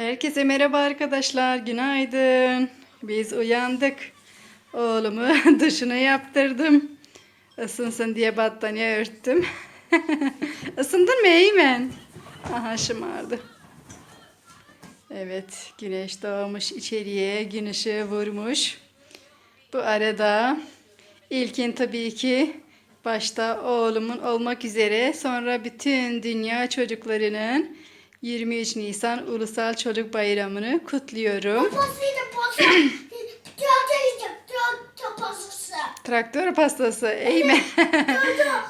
Herkese merhaba arkadaşlar. Günaydın. Biz uyandık. Oğlumu duşunu yaptırdım. Isınsın diye battaniye örttüm. Isındın mı Eymen? Aha şımardı. Evet, güneş doğmuş içeriye, gün ışığı vurmuş. Bu arada ilkin tabii ki başta oğlumun olmak üzere sonra bütün dünya çocuklarının 23 Nisan Ulusal Çocuk Bayramı'nı kutluyorum. Pası. Traktör yiyeceğim. Traktör pasası. Traktör pastası Eymen.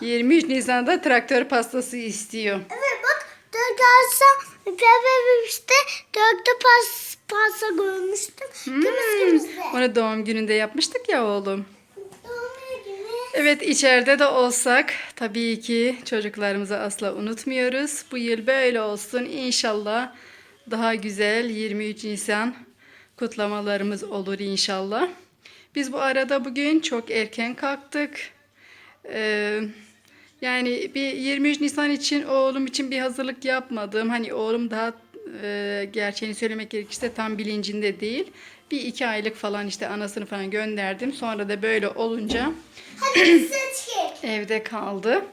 23 Nisan'da traktör pastası istiyor. Evet bak. Traktörse bebeğimizde traktör pas, pasta görmüştüm. Kırmızı kırmızı. Onu doğum gününde yapmıştık ya oğlum. Evet içeride de olsak tabii ki çocuklarımızı asla unutmuyoruz. Bu yıl böyle olsun inşallah daha güzel 23 Nisan kutlamalarımız olur inşallah. Biz bu arada bugün çok erken kalktık. Ee, yani bir 23 Nisan için oğlum için bir hazırlık yapmadım. Hani oğlum daha e, gerçeğini söylemek gerekirse tam bilincinde değil. Bir iki aylık falan işte anasını falan gönderdim. Sonra da böyle olunca evde kaldı.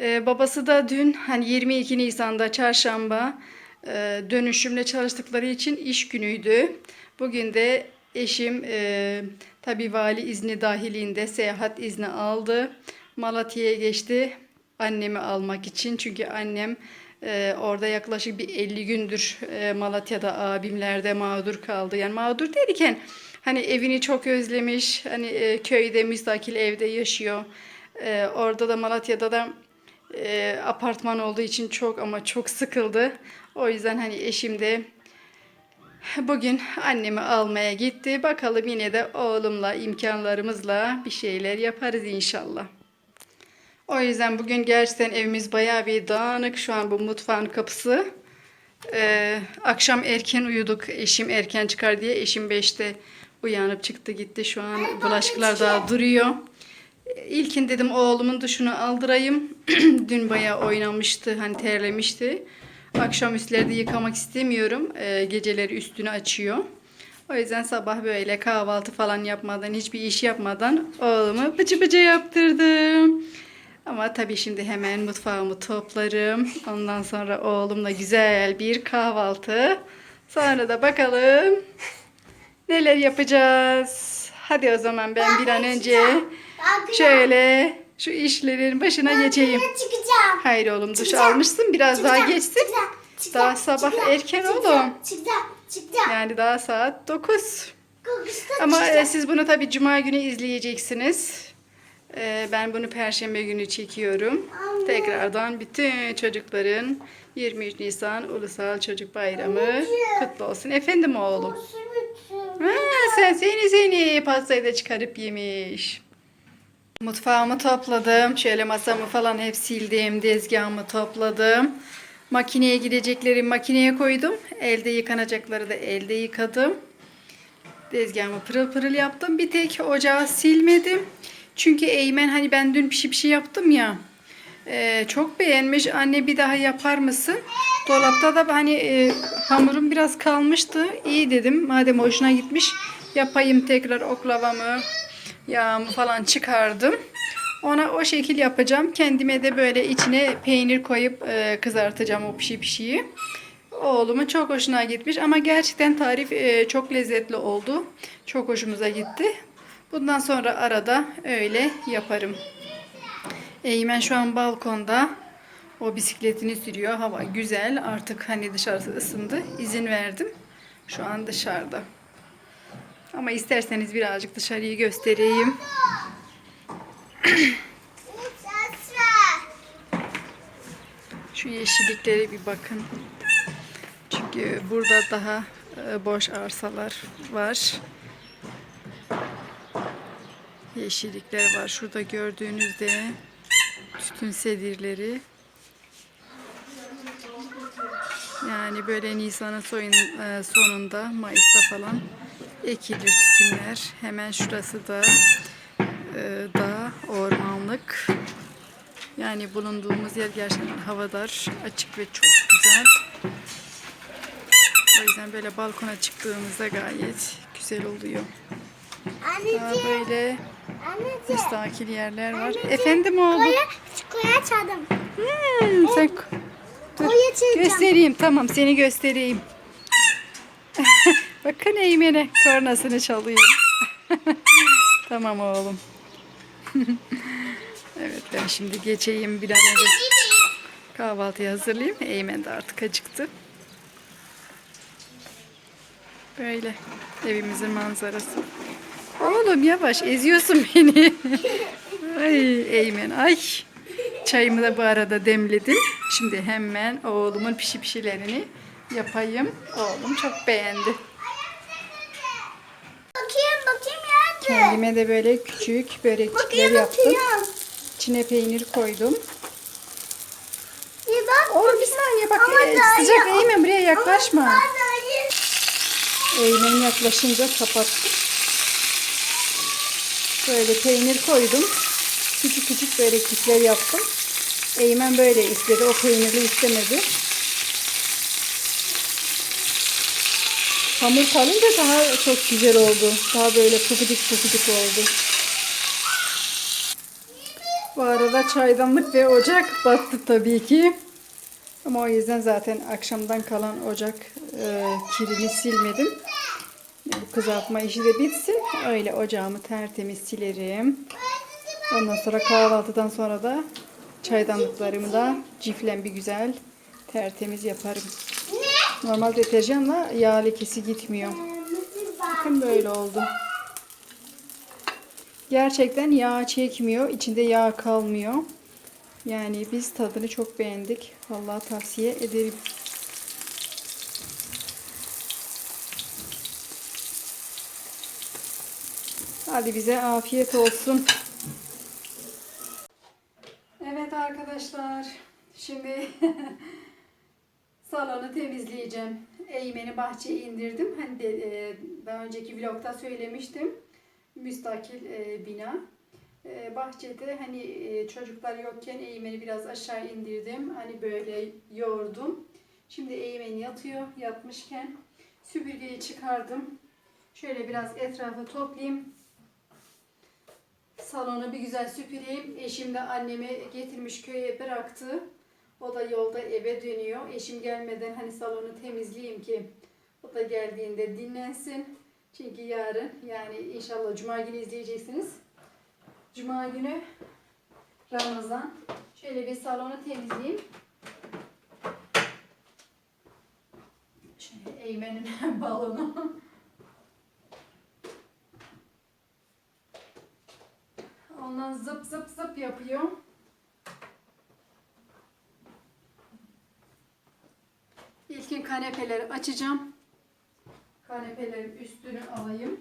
Ee, babası da dün hani 22 Nisan'da çarşamba e, dönüşümle çalıştıkları için iş günüydü. Bugün de eşim e, tabi vali izni dahilinde seyahat izni aldı. Malatya'ya geçti annemi almak için. Çünkü annem e, orada yaklaşık bir 50 gündür e, Malatya'da abimlerde mağdur kaldı. Yani mağdur derken hani evini çok özlemiş. Hani e, köyde müstakil evde yaşıyor. E, orada da Malatya'da da e, apartman olduğu için çok ama çok sıkıldı. O yüzden hani eşim de bugün annemi almaya gitti. Bakalım yine de oğlumla imkanlarımızla bir şeyler yaparız inşallah. O yüzden bugün gerçekten evimiz bayağı bir dağınık. Şu an bu mutfağın kapısı. Ee, akşam erken uyuduk. Eşim erken çıkar diye. Eşim 5'te uyanıp çıktı gitti. Şu an bulaşıklar daha duruyor. İlkin dedim oğlumun duşunu aldırayım. Dün bayağı oynamıştı. Hani terlemişti. Akşam üstleri de yıkamak istemiyorum. Ee, geceleri üstünü açıyor. O yüzden sabah böyle kahvaltı falan yapmadan, hiçbir iş yapmadan oğlumu bıcı bıcı yaptırdım. Ama tabii şimdi hemen mutfağımı toplarım. Ondan sonra oğlumla güzel bir kahvaltı. Sonra da bakalım neler yapacağız. Hadi o zaman ben bir an önce şöyle şu işlerin başına geçeyim. çıkacağım. Hayır oğlum duş almışsın biraz daha geçsin. Daha sabah erken oğlum. Yani daha saat 9. Kokusu Ama e, siz bunu tabii cuma günü izleyeceksiniz. E, ben bunu perşembe günü çekiyorum. Anne. Tekrardan bütün çocukların 23 Nisan Ulusal Çocuk Bayramı kutlu olsun. Efendim oğlum. Ha, sen seni seni pastayı da çıkarıp yemiş. Mutfağımı topladım. Şöyle masamı falan hep sildim. Tezgahımı topladım. Makineye gidecekleri makineye koydum. Elde yıkanacakları da elde yıkadım. Tezgahımı pırıl pırıl yaptım. Bir tek ocağı silmedim. Çünkü Eymen hani ben dün pişi pişi yaptım ya. Ee, çok beğenmiş. Anne bir daha yapar mısın? Dolapta da hani e, hamurum biraz kalmıştı. İyi dedim. Madem hoşuna gitmiş yapayım tekrar oklavamı, yağımı falan çıkardım. Ona o şekil yapacağım. Kendime de böyle içine peynir koyup e, kızartacağım o pişi pişiyi. Oğlumun çok hoşuna gitmiş ama gerçekten tarif e, çok lezzetli oldu. Çok hoşumuza gitti. Bundan sonra arada öyle yaparım. Eymen şu an balkonda o bisikletini sürüyor. Hava güzel. Artık hani dışarısı ısındı. İzin verdim. Şu an dışarıda. Ama isterseniz birazcık dışarıyı göstereyim. Şu yeşilliklere bir bakın. Çünkü burada daha e, boş arsalar var. Yeşillikler var. Şurada gördüğünüzde tütün sedirleri. Yani böyle Nisan'ın soyun, e, sonunda Mayıs'ta falan ekilir tütünler. Hemen şurası da e, dağ, ormanlık. Yani bulunduğumuz yer gerçekten havadar, açık ve çok güzel. O yüzden böyle balkona çıktığımızda gayet güzel oluyor. Daha böyle Anneciğim. müstakil yerler var. Anneciğim, Efendim oğlum. Koya, koya çaldım. Hmm, sen Dur, göstereyim tamam seni göstereyim. Bakın Eymen'e kornasını çalıyor. tamam oğlum. evet ben şimdi geçeyim bir an önce kahvaltıyı hazırlayayım. Eymen de artık acıktı. Böyle evimizin manzarası. Oğlum yavaş eziyorsun beni. ay Eymen ay. Çayımı da bu arada demledim. Şimdi hemen oğlumun pişi pişilerini yapayım. Oğlum çok beğendi. Bakayım bakayım nerede? Kendime de böyle küçük börekçikler yaptım. bakayım. İçine peynir koydum. Bak. Oğlum bir saniye bak Ama e, sıcak. Eymen buraya yaklaşma. Eymen yaklaşınca kapattım. Böyle peynir koydum. Küçük küçük böreklikler yaptım. Eymen böyle istedi. O peynirli istemedi. Hamur kalınca daha çok güzel oldu. Daha böyle pufidik pufidik oldu. Bu arada çaydanlık ve ocak battı tabii ki. Ama o yüzden zaten akşamdan kalan ocak e, kirini silmedim. Bu kızartma işi de bitsin. Öyle ocağımı tertemiz silerim. Ondan sonra kahvaltıdan sonra da çaydanlıklarımı da ciflen bir güzel tertemiz yaparım. Normal deterjanla yağ lekesi gitmiyor. Bakın böyle oldu. Gerçekten yağ çekmiyor. içinde yağ kalmıyor. Yani biz tadını çok beğendik. Vallahi tavsiye ederim. Hadi bize afiyet olsun. Evet arkadaşlar. Şimdi salonu temizleyeceğim. Eğmeni bahçeye indirdim. Hani de, e, daha önceki vlogda söylemiştim. Müstakil e, bina. E, bahçede hani e, çocuklar yokken Eğmen'i biraz aşağı indirdim. Hani böyle yoğurdum. Şimdi Eğmen yatıyor. Yatmışken süpürgeyi çıkardım. Şöyle biraz etrafı toplayayım. Salonu bir güzel süpüreyim. Eşim de annemi getirmiş köye bıraktı. O da yolda eve dönüyor. Eşim gelmeden hani salonu temizleyeyim ki o da geldiğinde dinlensin. Çünkü yarın yani inşallah cuma günü izleyeceksiniz. Cuma günü Ramazan. Şöyle bir salonu temizleyeyim. Şöyle Eymen'in balonu. Ondan zıp zıp zıp yapıyor. İlkin kanepeleri açacağım. Kanepelerin üstünü alayım.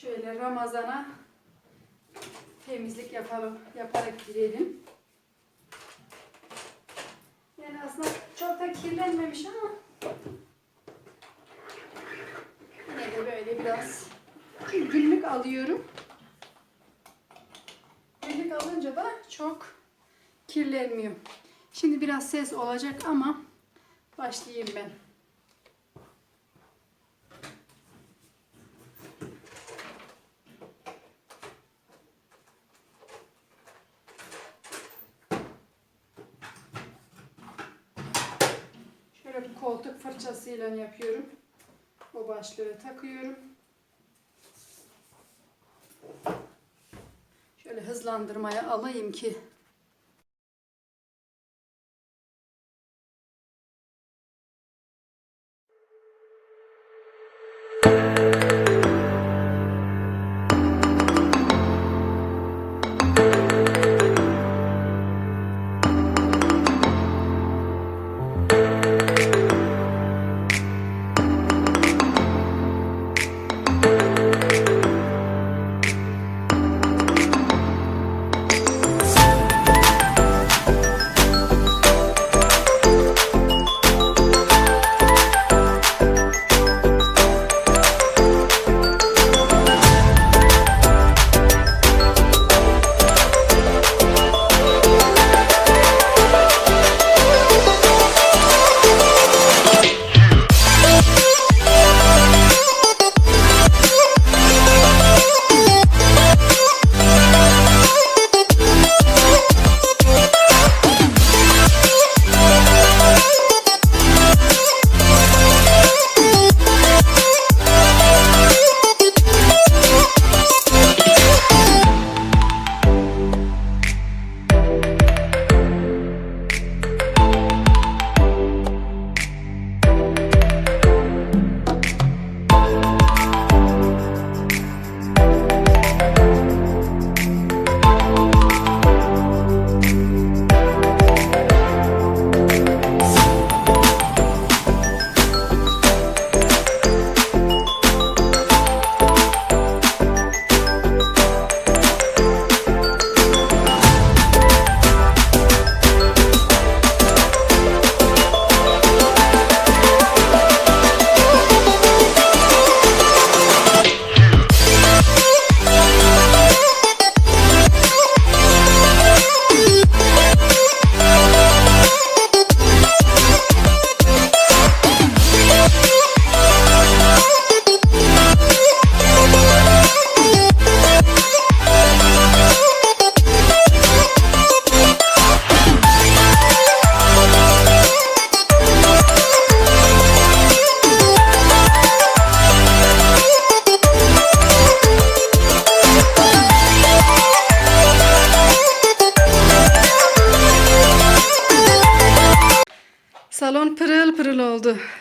Şöyle Ramazan'a temizlik yapalım, yaparak girelim. Yani aslında çok da kirlenmemiş ama yine de böyle biraz günlük alıyorum. Günlük alınca da çok kirlenmiyor. Şimdi biraz ses olacak ama başlayayım ben. Koltuk fırçasıyla yapıyorum. O başlığı takıyorum. Şöyle hızlandırmaya alayım ki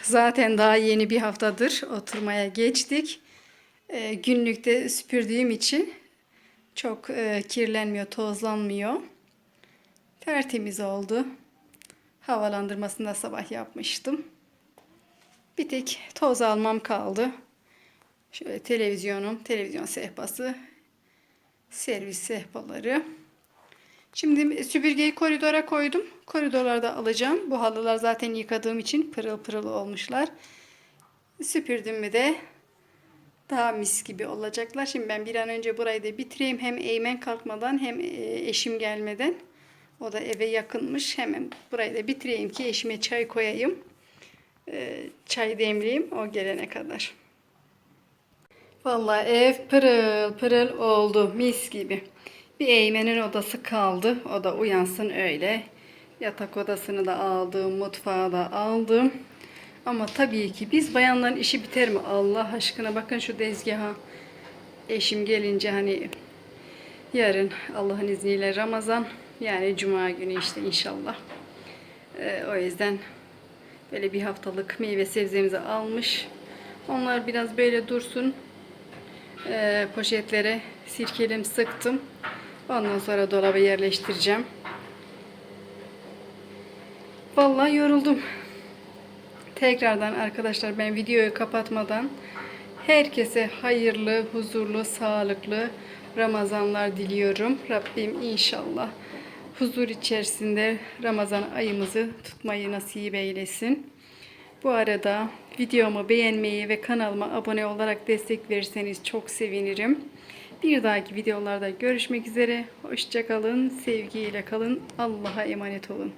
Zaten daha yeni bir haftadır oturmaya geçtik. Ee, günlükte süpürdüğüm için çok e, kirlenmiyor, tozlanmıyor. Tertemiz oldu. Havalandırmasını da sabah yapmıştım. Bir tek toz almam kaldı. Şöyle televizyonum, televizyon sehpası, servis sehpaları. Şimdi süpürgeyi koridora koydum. Koridorlarda alacağım. Bu halılar zaten yıkadığım için pırıl pırıl olmuşlar. Süpürdüm mü de daha mis gibi olacaklar. Şimdi ben bir an önce burayı da bitireyim. Hem Eymen kalkmadan hem e, eşim gelmeden. O da eve yakınmış. Hemen burayı da bitireyim ki eşime çay koyayım. E, Çay demleyeyim o gelene kadar. Vallahi ev pırıl pırıl oldu mis gibi. Bir Eymen'in odası kaldı. O da uyansın öyle. Yatak odasını da aldım, mutfağı da aldım. Ama tabii ki biz bayanların işi biter mi? Allah aşkına bakın şu tezgaha. Eşim gelince hani yarın Allah'ın izniyle Ramazan yani Cuma günü işte inşallah. Ee, o yüzden böyle bir haftalık meyve sebzemizi almış. Onlar biraz böyle dursun. Ee, poşetlere sirkelim sıktım. Ondan sonra dolaba yerleştireceğim. Vallahi yoruldum. Tekrardan arkadaşlar ben videoyu kapatmadan herkese hayırlı, huzurlu, sağlıklı Ramazanlar diliyorum. Rabbim inşallah huzur içerisinde Ramazan ayımızı tutmayı nasip eylesin. Bu arada videomu beğenmeyi ve kanalıma abone olarak destek verirseniz çok sevinirim. Bir dahaki videolarda görüşmek üzere. Hoşçakalın, sevgiyle kalın. Allah'a emanet olun.